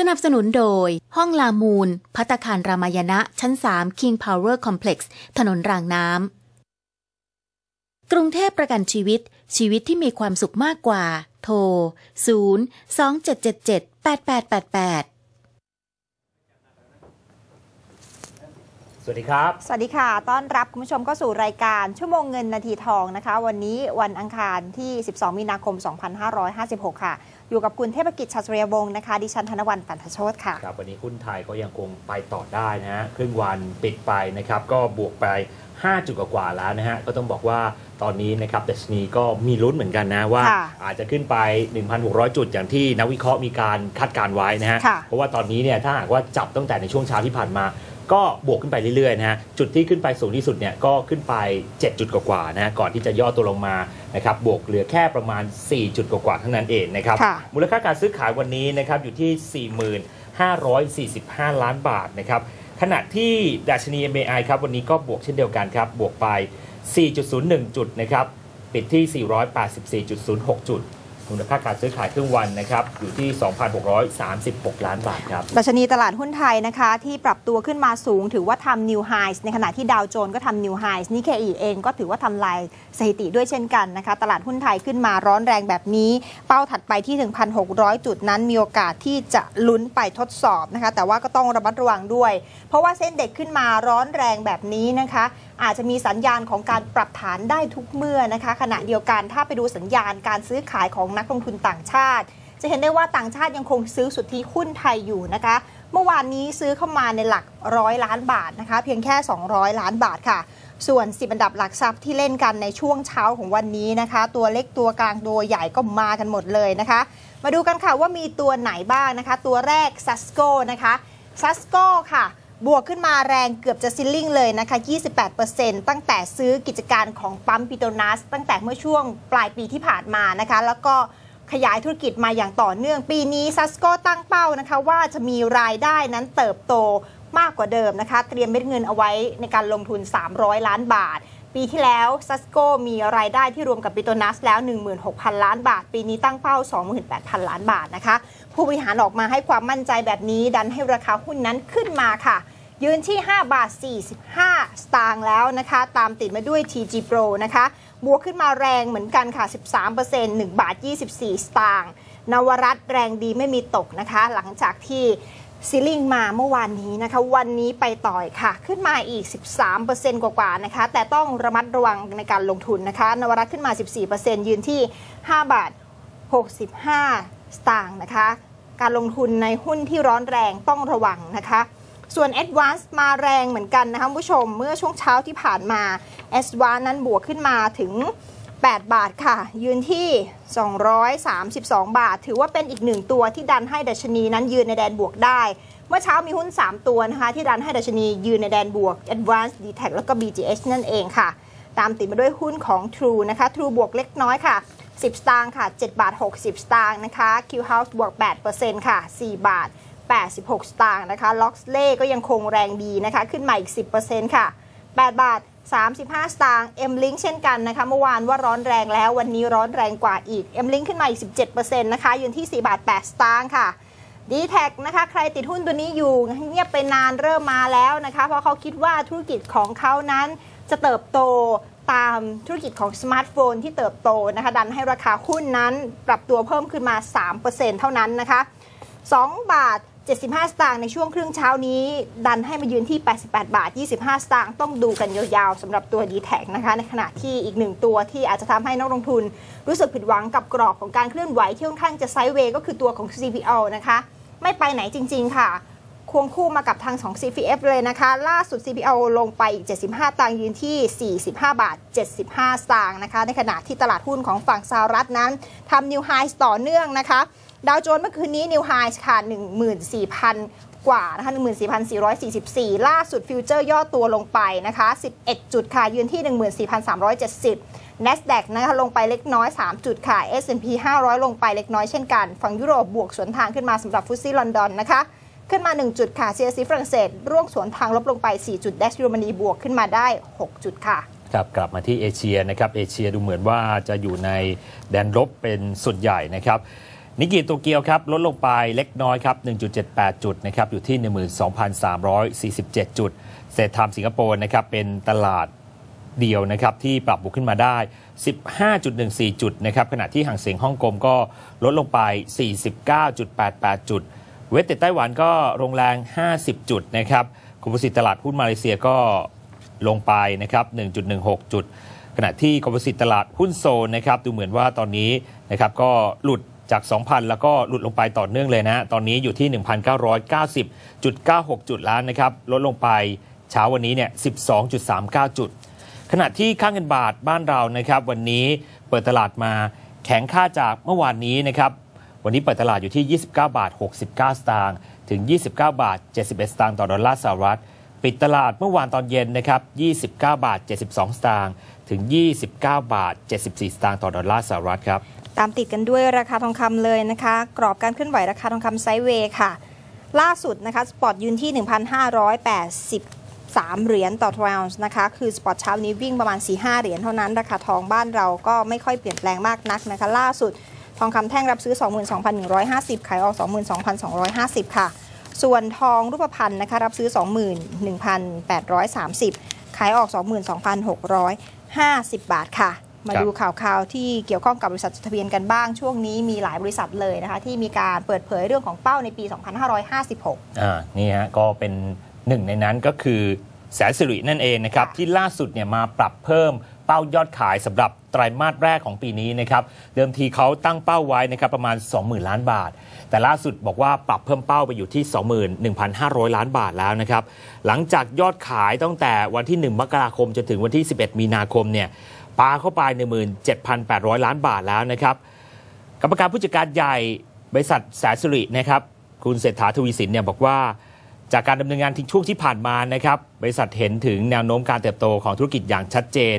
สนับสนุนโดย ห้องลามูล พัตตาคารรามายณะ ชั้น 3 King Power Complex ถนนรางน้ำ กรุงเทพประกันชีวิต ชีวิตที่มีความสุขมากกว่า โทร 0 2 7 7 7 8 8 8 8 สวัสดีครับ สวัสดีค่ะ ต้อนรับคุณผู้ชมเข้าสู่รายการชั่วโมงเงินนาทีทองนะคะ วันนี้วันอังคารที่ 12 มีนาคม 2556 ค่ะ อยู่กับคุณเทพกิจชัตรียวงศ์นะคะ ดิฉันธนวันตันทโชตค่ะ ครับวันนี้หุ้นไทยก็ยังคงไปต่อได้นะฮะครึ่งวันปิดไปนะครับ ก็บวกไป 5 จุดกว่าๆแล้วนะฮะ ก็ต้องบอกว่าตอนนี้นะครับดัชนีก็มีลุ้นเหมือนกันนะว่า ค่ะอาจจะขึ้นไป 1,600 จุดอย่างที่นักวิเคราะห์มีการคาดการณ์ไว้นะฮะ ค่ะเพราะว่าตอนนี้เนี่ยถ้าหากว่าจับตั้งแต่ในช่วงเช้าที่ผ่านมา ก็บวกขึ้นไปเรื่อยๆนะฮะจุดที่ขึ้นไปสูงที่สุดเนี่ยก็ขึ้นไป 7 จุดกว่าๆนะฮะก่อนที่จะย่อตัวลงมานะครับบวกเหลือแค่ประมาณ 4 จุดกว่าๆเท่านั้นเองนะครับค่ะมูลค่าการซื้อขายวันนี้นะครับอยู่ที่ 45,45 ล้านบาทนะครับขณะที่ดัชนี MAI ครับวันนี้ก็บวกเช่นเดียวกันครับบวกไป 4.01 จุดนะครับปิดที่ 484.06 จุด มูลค่าการซื้อขายครึ่งวันนะครับอยู่ที่ 2,636 ล้านบาทครับดัชนีตลาดหุ้นไทยนะคะที่ปรับตัวขึ้นมาสูงถือว่าทำนิวไฮส์ในขณะที่ดาวโจนส์ก็ทำนิวไฮส์นิเคอีเองก็ถือว่าทำลายสถิติด้วยเช่นกันนะคะตลาดหุ้นไทยขึ้นมาร้อนแรงแบบนี้ เป้าถัดไปที่ 1,600 จุดนั้นมีโอกาสที่จะลุ้นไปทดสอบนะคะแต่ว่าก็ต้องระมัดระวังด้วย เพราะว่าเส้นเด็กขึ้นมาร้อนแรงแบบนี้นะคะ อาจจะมีสัญญาณของการปรับฐานได้ทุกเมื่อนะคะ ขณะเดียวกันถ้าไปดูสัญญาณการซื้อขายของนักลงทุนต่างชาติ จะเห็นได้ว่าต่างชาติยังคงซื้อสุทธิหุ้นไทยอยู่นะคะ เมื่อวานนี้ซื้อเข้ามาในหลักร้อยล้านบาทนะคะ เพียงแค่ 200 ล้านบาทค่ะส่วน 10 อันดับหลักทรัพย์ที่เล่นกันในช่วงเช้าของวันนี้นะคะ ตัวเล็กตัวกลางตัวใหญ่ก็มากันหมดเลยนะคะ มาดูกันค่ะว่ามีตัวไหนบ้างนะคะ ตัวแรก s a s c o นะคะ s a s c o ค่ะ บวกขึ้นมาแรงเกือบจะซิลลิ่งเลยนะคะ 28%ตั้งแต่ซื้อกิจการของปั๊มปิโตนัส ตั้งแต่เมื่อช่วงปลายปีที่ผ่านมานะคะ แล้วก็ขยายธุรกิจมาอย่างต่อเนื่อง ปีนี้ซัสโกตั้งเป้านะคะ ว่าจะมีรายได้นั้นเติบโตมากกว่าเดิมนะคะ เตรียมเม็ดเงินเอาไว้ในการลงทุน 300 ล้านบาท ปีที่แล้วซัสโกมีรายได้ที่รวมกับปิโตนัสแล้ว 16,000 ล้านบาท ปีนี้ตั้งเป้า 28,000 ล้านบาทนะคะ ผู้บริหารออกมาให้ความมั่นใจแบบนี้ ดันให้ราคาหุ้นนั้นขึ้นมาค่ะ ยืนที่ 5 บาท 45 สตางค์แล้วนะคะ ตามติดมาด้วย TG Pro นะคะ บวกขึ้นมาแรงเหมือนกันค่ะ 13% 1 บาท 24 สตางค์นวรัตแรงดีไม่มีตกนะคะ หลังจากที่ซีลิงมาเมื่อวานนี้นะคะ วันนี้ไปต่อยค่ะ ขึ้นมาอีก 13%กว่าๆนะคะ แต่ต้องระมัดระวังในการลงทุนนะคะ นวรัตขึ้นมา 14%ยืนที่ 5 บาท 65 สตางค์นะคะ การลงทุนในหุ้นที่ร้อนแรงต้องระวังนะคะ ส่วน Advance มาแรงเหมือนกันนะคะผู้ชมเมื่อช่วงเช้าที่ผ่านมา Advance นั้นบวกขึ้นมาถึง 8 บาทค่ะ ยืนที่ 232 บาท ถือว่าเป็นอีกหนึ่งตัวที่ดันให้ดัชนีนั้นยืนในแดนบวกได้เมื่อเช้ามีหุ้น 3 ตัวนะคะ ที่ดันให้ดัชนียืนในแดนบวก Advance d t a c แล้วก็ BGH นั่นเองค่ะ ตามติดมาด้วยหุ้นของ True นะคะ True บวกเล็กน้อยค่ะ 10 สตางค์ค่ะ 7 บาท 60 สตางค์นะคะ Q House บวก 8%ค่ะ 4 บาท 86 สตางค์นะคะล็อกเล่ก็ยังคงแรงดีนะคะ ขึ้นมาอีก 10%ค่ะ 8 บาท 35 สตางค์ M Link เช่นกันนะคะ เมื่อวานว่าร้อนแรงแล้ววันนี้ร้อนแรงกว่าอีก M Link ขึ้นมาอีก 17%นะคะยืนที่ 4 บาท 8 สตางค์ค่ะ d t แทนะคะ ใครติดหุ้นตัวนี้อยู่เงียบไปนานเริ่มมาแล้วนะคะ เพราะเขาคิดว่าธุรกิจของเขานั้นจะเติบโต ตามธุรกิจของสมาร์ทโฟนที่เติบโตนะคะดันให้ราคาหุ้นนั้นปรับตัวเพิ่มขึ้นมา 3%เท่านั้นนะคะ2บาท 75 สตางค์ในช่วงครึ่งเช้านี้ ดันให้มายืนที่ 88 บาท 25 สตางค์ต้องดูกันยาวๆสำหรับตัว d t แท็นะคะในขณะที่อีกหนึ่งตัวที่อาจจะทำให้นักลงทุน รู้สึกผิดหวังกับกรอบของการเคลื่อนไหวที่ค่อนข้างจะไซด์เวย์ก็คือตัวของ CPO นะคะ ไม่ไปไหนจริง ๆ ค่ะ ควงคู่มากับทาง2 CPF เลยนะคะ ล่าสุด CPO ลงไปอีก 75 ตังค์ยืนที่ 45 บาท 75 สตางค์นะคะ ในขณะที่ตลาดหุ้นของฝั่งสหรัฐนั้นทำนิวไฮสต่อเนื่องนะคะ ดาวโจนส์เมื่อคืนนี้นิวไฮส์ค่ะ 14,000กว่านะคะ14,444 ล่าสุดฟิวเจอร์ย่อตัวลงไปนะคะ 11 จุดค่ะ ยืนที่ 14,370 NASDAQ นะคะลงไปเล็กน้อย 3 จุดค่ะ S&P 500 ลงไปเล็กน้อยเช่นกัน ฝั่งยุโรปบวกสวนทางขึ้นมาสำหรับฟุตซี่ลอนดอนนะคะ ขึ้นมา 1 จุดค่ะ CAC ฝรั่งเศส ร่วงสวนทางลบลงไป 4 จุด DAX เยอรมนีบวกขึ้นมาได้ 6 จุดค่ะครับกลับมาที่เอเชียนะครับเอเชียดูเหมือนว่าจะอยู่ในแดนลบเป็นส่วนใหญ่นะครับนิกเกิโตเกียวครับลดลงไปเล็กน้อยครับ 1.78 จุดนะครับอยู่ที่ 12,347 จุด เศรษฐามสิงคโปร์นะครับเป็นตลาดเดียวนะครับที่ปรับบวกขึ้นมาได้ 15.14 จุดนะครับขณะที่ห่างเสียงฮ่องกงก็ลดลงไป 49.88 จุด เวสเต็ดไต้หวันก็ลงแรง 50 จุดนะครับคอมโพสิตตลาดหุ้นมาเลเซียก็ลงไปนะครับ 1.16 จุด ขณะที่คอมโพสิตตลาดหุ้นโซนนะครับ ดูเหมือนว่าตอนนี้นะครับก็หลุดจาก 2,000 แล้วก็หลุดลงไปต่อเนื่องเลยนะ ตอนนี้อยู่ที่ 1,990.96 จุดแล้วนะครับ ลดลงไปเช้าวันนี้เนี่ย 12.39 จุด ขณะที่ค่าเงินบาทบ้านเรานะครับ วันนี้เปิดตลาดมาแข็งค่าจากเมื่อวานนี้นะครับ วันนี้เปิดตลาดอยู่ที่ 29 บาท 69 สตางค์ถึง 29 บาท 71 สตางค์ต่อดอลลาร์สหรัฐ ปิดตลาดเมื่อวานตอนเย็นนะครับ 29 บาท 72 สตางค์ถึง 29 บาท 74 สตางค์ต่อดอลลาร์สหรัฐครับ ตามติดกันด้วยราคาทองคำเลยนะคะ กรอบการเคลื่อนไหวราคาทองคำไซด์เวย์ค่ะ ล่าสุดนะคะ สปอตยืนที่ 1,583เหรียญต่อทรอน์นะคะ คือสปอตเช้านี้วิ่งประมาณ 4-5 เหรียญเท่านั้น ราคาทองบ้านเราก็ไม่ค่อยเปลี่ยนแปลงมากนักนะคะ ล่าสุด ทองคำแท่งรับซื้อ 22,150 ขายออก 22,250 ค่ะ ส่วนทองรูปพรรณนะคะ รับซื้อ 21,830 ขายออก 22,650 บาทค่ะ มาครับดูข่าวข่าวที่เกี่ยวข้องกับบริษัทจดทะเบียนกันบ้าง ช่วงนี้มีหลายบริษัทเลยนะคะ ที่มีการเปิดเผยเรื่องของเป้าในปี 2556 อ่า นี่ฮะ ก็เป็นหนึ่งในนั้นก็คือแสนสิรินั่นเองนะครับค่ะที่ล่าสุดเนี่ยมาปรับเพิ่ม เป้ายอดขายสำหรับไตรมาสแรกของปีนี้นะครับเดิมทีเขาตั้งเป้าไว้นะครับประมาณ 20,000 ล้านบาท แต่ล่าสุดบอกว่าปรับเพิ่มเป้าไปอยู่ที่ 21,500 ล้านบาทแล้วนะครับหลังจากยอดขายตั้งแต่วันที่ 1 มกราคมจนถึงวันที่ 11 มีนาคมเนี่ยปาเข้าไป 17,800 ล้านบาทแล้วนะครับกรรมการผู้จัดการใหญ่บริษัทแสนสิรินะครับคุณเศรษฐาทวีสินเนี่ยบอกว่าจากการดำเนินงานทิ้งช่วงที่ผ่านมานะครับบริษัทเห็นถึงแนวโน้มการเติบโตของธุรกิจอย่างชัดเจน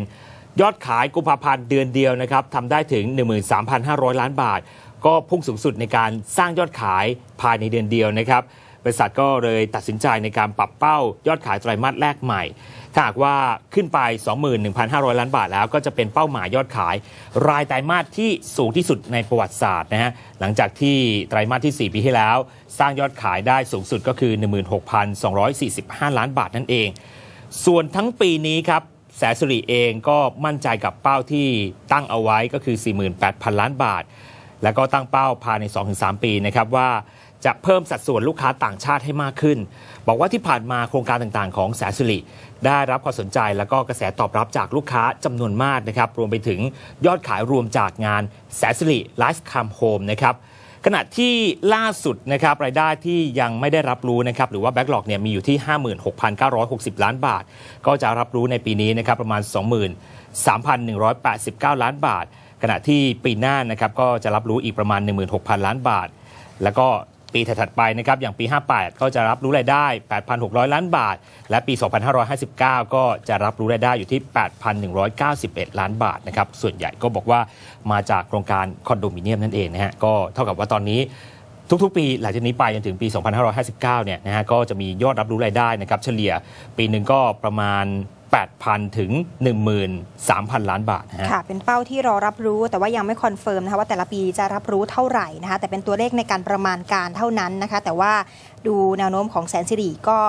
ยอดขายกุมภาพันธ์เดือนเดียวนะครับทำได้ถึง 13,500 ล้านบาท ก็พุ่งสูงสุดในการสร้างยอดขายภายในเดือนเดียวนะครับบริษัทก็เลยตัดสินใจในการปรับเป้ายอดขายไตรมาสแรกใหม่ ถ้าหากว่าขึ้นไป 21,500 ล้านบาทแล้วก็จะเป็นเป้าหมายยอดขาย รายไตรมาสที่สูงที่สุดในประวัติศาสตร์นะฮะ หลังจากที่ไตรมาสที่ 4 ปีที่แล้ว สร้างยอดขายได้สูงสุดก็คือ 16,245 ล้านบาทนั่นเอง ส่วนทั้งปีนี้ครับ แสนสิริเองก็มั่นใจกับเป้าที่ตั้งเอาไว้ก็คือ 48,000 ล้านบาท แล้วก็ตั้งเป้าภายใน 2-3 ปีนะครับว่าจะเพิ่มสัดส่วนลูกค้าต่างชาติให้มากขึ้น บอกว่าที่ผ่านมาโครงการต่างๆ ของแสนสิริได้รับความสนใจแล้วก็กระแสตอบรับจากลูกค้าจำนวนมากนะครับ รวมไปถึงยอดขายรวมจากงานแสนสิริไลฟ์คัมโฮมนะครับ ขณะที่ล่าสุดนะครับรายได้ที่ยังไม่ได้รับรู้นะครับหรือว่าแบ็กหลอกเนี่ยมีอยู่ที่ 56,960 ล้านบาท ก็จะรับรู้ในปีนี้นะครับประมาณ 23,189 ล้านบาท ขณะที่ปีหน้านะครับก็จะรับรู้อีกประมาณ 16,000 ล้านบาท แล้วก็ ปีถัดๆไปนะครับอย่างปี 58 ก็จะรับรู้รายได้ 8,600 ล้านบาท และปี 2559 ก็จะรับรู้รายได้อยู่ที่ 8,191 ล้านบาทนะครับส่วนใหญ่ก็บอกว่ามาจากโครงการคอนโดมิเนียมนั่นเองนะฮะก็เท่ากับว่าตอนนี้ทุกๆ ปีหลังจากนี้ไปจนถึงปี 2559 เนี่ยนะฮะก็จะมียอดรับรู้รายได้นะครับเฉลี่ยปีหนึ่งก็ประมาณ 8,000 ถึง 13,000 ล้านบาทนะฮะค่ะ เป็นเป้าที่รอรับรู้แต่ว่ายังไม่คอนเฟิร์มนะคะว่าแต่ละปีจะรับรู้เท่าไหร่นะคะแต่เป็นตัวเลขในการประมาณการเท่านั้นนะคะ แต่ว่าดูแนวโน้มของแสนสิริก็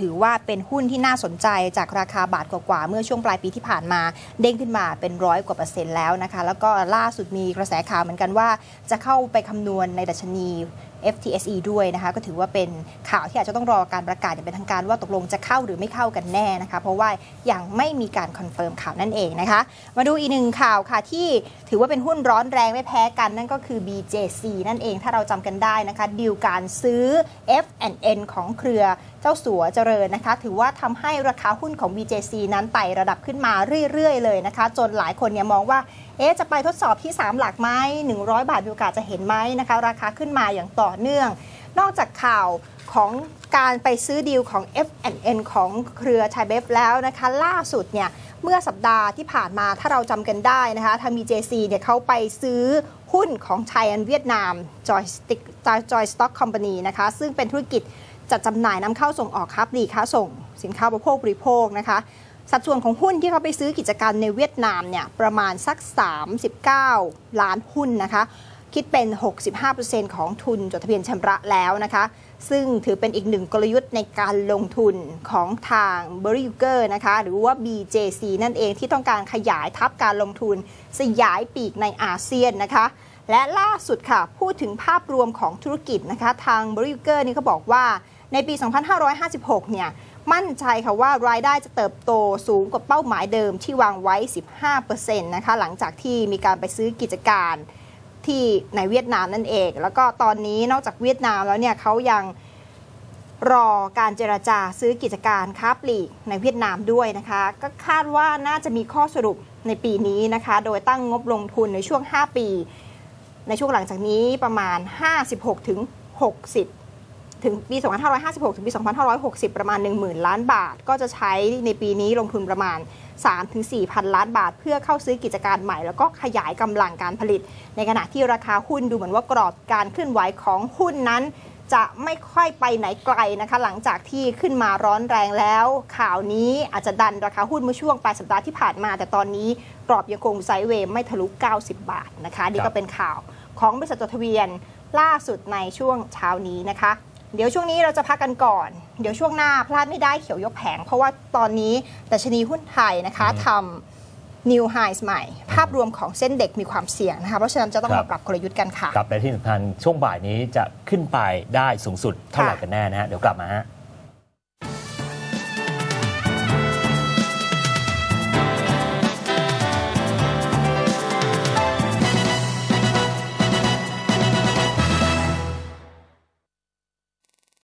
ถือว่าเป็นหุ้นที่น่าสนใจจากราคาบาทกว่าๆเมื่อช่วงปลายปีที่ผ่านมา เด้งขึ้นมาเป็นร้อยกว่าเปอร์เซ็นต์แล้วนะคะ แล้วก็ล่าสุดมีกระแสข่าวเหมือนกันว่า จะเข้าไปคำนวณในดัชนี FTSE ด้วยนะคะก็ถือว่าเป็นข่าวที่อาจจะต้องรอการประกาศอย่างเป็นทางการว่าตกลงจะเข้าหรือไม่เข้ากันแน่นะคะ เพราะว่ายังไม่มีการคอนเฟิร์มข่าวนั่นเองนะคะ มาดูอีกหนึ่งข่าวค่ะที่ถือว่าเป็นหุ้นร้อนแรงไม่แพ้กันนั่นก็คือ BJC นั่นเองถ้าเราจำกันได้นะคะดีลการซื้อ F&N ของเครือเจ้าสัวเจริญนะคะ ถือว่าทำให้ราคาหุ้นของ BJC นั้นไต่ระดับขึ้นมาเรื่อยๆเลยนะคะ จนหลายคนเนี่ยมองว่า เอ๊จะไปทดสอบที่ 3 หลักไหม100 บาทมีโอกาสจะเห็นไหมนะคะ ราคาขึ้นมาอย่างต่อเนื่อง นอกจากข่าวของการไปซื้อดีลของ F&N ของเครือไทยเบฟแล้วนะคะ ล่าสุดเนี่ยเมื่อสัปดาห์ที่ผ่านมาถ้าเราจำกันได้นะคะทาง BJC เนี่ยเขาไปซื้อหุ้นของไทยอันเวียดนาม Joystick Joy Stock Company นะคะ ซึ่งเป็นธุรกิจจัดจำหน่ายนำเข้าส่งออกค้าปลีกค้าส่ง สินค้าบริโภคบริโภคนะคะ สัดส่วนของหุ้นที่เขาไปซื้อกิจการในเวียดนามเนี่ยประมาณสัก 39 ล้านหุ้นนะคะ คิดเป็น 65%ของทุนจดทะเบียนชำระแล้วนะคะ ซึ่งถือเป็นอีกหนึ่งกลยุทธ์ในการลงทุนของทาง b r y u g e r นะคะ หรือว่า BJC นั่นเองที่ต้องการขยายทับการลงทุน สยายปีกในอาเซียนนะคะและล่าสุดค่ะ พูดถึงภาพรวมของธุรกิจนะคะ ทาง b r y u g e r นี่เขาบอกว่าในปี 2556 เนี่ย มั่นใจค่ะว่ารายได้จะเติบโตสูงกว่าเป้าหมายเดิมที่วางไว้ 15%นะคะหลังจากที่มีการไปซื้อกิจการที่ในเวียดนามนั่นเอง แล้วก็ตอนนี้นอกจากเวียดนามแล้วเนี่ยเขายังรอการเจราจาซื้อกิจการค้าปลีกในเวียดนามด้วยนะคะ ก็คาดว่าน่าจะมีข้อสรุปในปีนี้นะคะ โดยตั้งงบลงทุนในช่วง 5 ปี ในช่วงหลังจากนี้ประมาณ 56-60 ถึง60ถึงปี 2556 ถึงปี 2560 ประมาณ 10,000 ล้านบาท ก็จะใช้ในปีนี้ลงทุนประมาณ 3-4พันล้านบาท เพื่อเข้าซื้อกิจการใหม่ แล้วก็ขยายกำลังการผลิต ในขณะที่ราคาหุ้นดูเหมือนว่ากรอบการเคลื่อนไหวของหุ้นนั้น จะไม่ค่อยไปไหนไกลนะคะ หลังจากที่ขึ้นมาร้อนแรงแล้ว ข่าวนี้อาจจะดันราคาหุ้นเมื่อช่วงปลายสัปดาห์ที่ผ่านมา แต่ตอนนี้กรอบยังคงไซด์เวย์ไม่ทะลุ 90 บาทนะคะนี่ก็เป็นข่าวของบริษัทจดทะเบียนล่าสุดในช่วงเช้านี้นะคะ เดี๋ยวช่วงนี้เราจะพักกันก่อน เดี๋ยวช่วงหน้าพลาดไม่ได้เขียวยกแผง เพราะว่าตอนนี้ดัชนีหุ้นไทยนะคะทำ New Highs ใหม่ ภาพรวมของเส้นเด็กมีความเสี่ยงนะคะเพราะฉะนั้นจะต้องครัมาบปรับกลยุทธ์กันค่ะกับในที่สำคัญช่วงบ่ายนี้จะขึ้นไปได้สูงสุดเท่าไหร่ค่ะกันแน่นะฮะเดี๋ยวกลับมาฮะ